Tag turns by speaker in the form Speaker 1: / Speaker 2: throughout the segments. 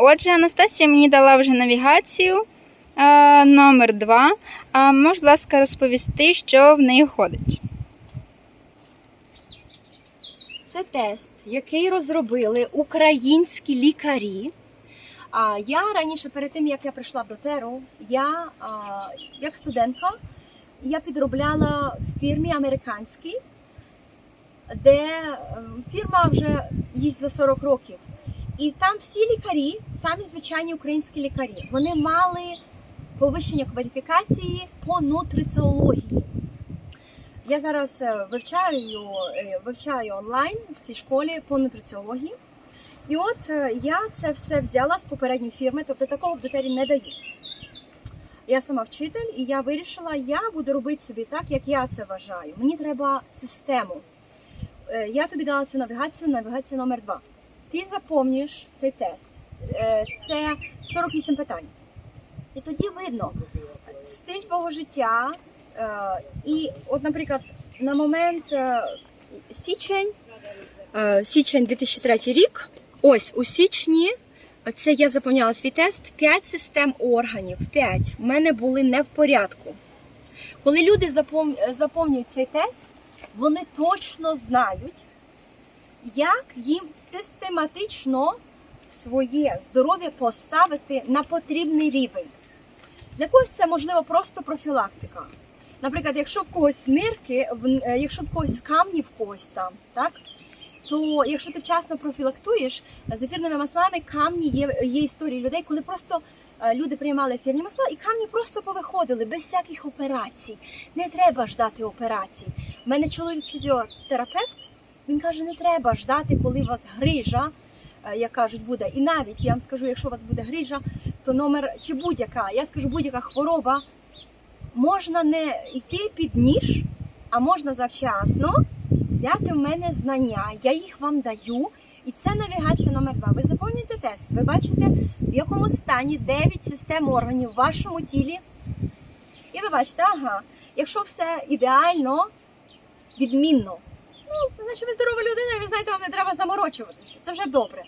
Speaker 1: Отже, Анастасія мені дала вже навігацію номер 2. А, можеш, будь ласка, розповісти, що в неї ходить.
Speaker 2: Це тест, який розробили українські лікарі. Я раніше, перед тим як я прийшла в дотеру, я як студентка я підробляла в фірмі американській, де ем, фірма вже їсть за 40 років. І там всі лікарі, самі звичайні українські лікарі, вони мали повищення кваліфікації по нутриціології. Я зараз е, вивчаю, е, вивчаю онлайн в цій школі по нутриціології. І от е, я це все взяла з попередньої фірми, тобто такого в дотері не дають. Я сама вчитель, і я вирішила, я буду робити собі так, як я це вважаю. Мені треба систему. Я тобі дала цю навігацію, навігація номер 2 Ти заповнюєш цей тест. Е, Це 48 питань. І тоді видно стиль твого життя. е, І, от, наприклад, на момент е, січень, січень 2003 рік, ось у січні. Це я заповняла свій тест. П'ять систем органів. П'ять в мене були не в порядку. Коли люди запов- заповнюють цей тест, вони точно знають, як їм систематично своє здоров'я поставити на потрібний рівень. Для когось це можливо просто профілактика. Наприклад, якщо в когось нирки, е, якщо в когось камні в когось там, так? То якщо ти вчасно профілактуєш з ефірними маслами, камні є, є історії людей, коли просто е, люди приймали ефірні масла і камні просто повиходили без всяких операцій. Не треба ждати операцій. У мене чоловік фізіотерапевт. Він каже, не треба ждати, коли у вас грижа, е, як кажуть, буде. І навіть я вам скажу, якщо у вас буде грижа, то номер чи будь-яка, я скажу будь-яка хвороба, можна не йти під ніж, а можна завчасно взяти в мене знання, я їх вам даю. І це навігація номер 2 Ви заповнюєте тест. Ви бачите, в якому стані 9 систем органів в вашому тілі. І ви бачите, ага, якщо все ідеально, відмінно, ну, значить ви здорова людина, і ви знаєте, вам не треба заморочуватися. Це вже добре.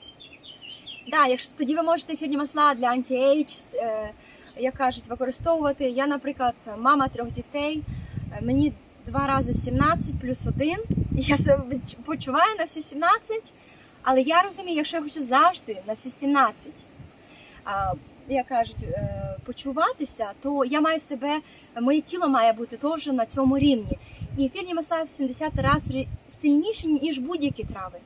Speaker 2: Да, якщо тоді ви можете ефірні масла для анті-ейдж, е, як кажуть, використовувати. Я, наприклад, мама трьох дітей. Е, Мені два рази 17 плюс один. Я себе почуваю на всі 17, але я розумію, якщо я хочу завжди на всі 17, а, як кажуть, е, почуватися, то я маю себе, моє тіло має бути теж на цьому рівні. І ефірні масла в 70 разів сильніші, ніж будь-які трави.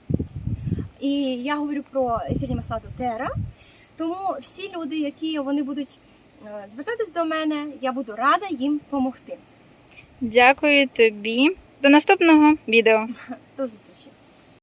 Speaker 2: І я говорю про ефірні масла дотера. Тому всі люди, які вони будуть е, звертатись до мене, я буду рада їм допомогти.
Speaker 1: Дякую тобі. До наступного відео.
Speaker 2: До зустрічі!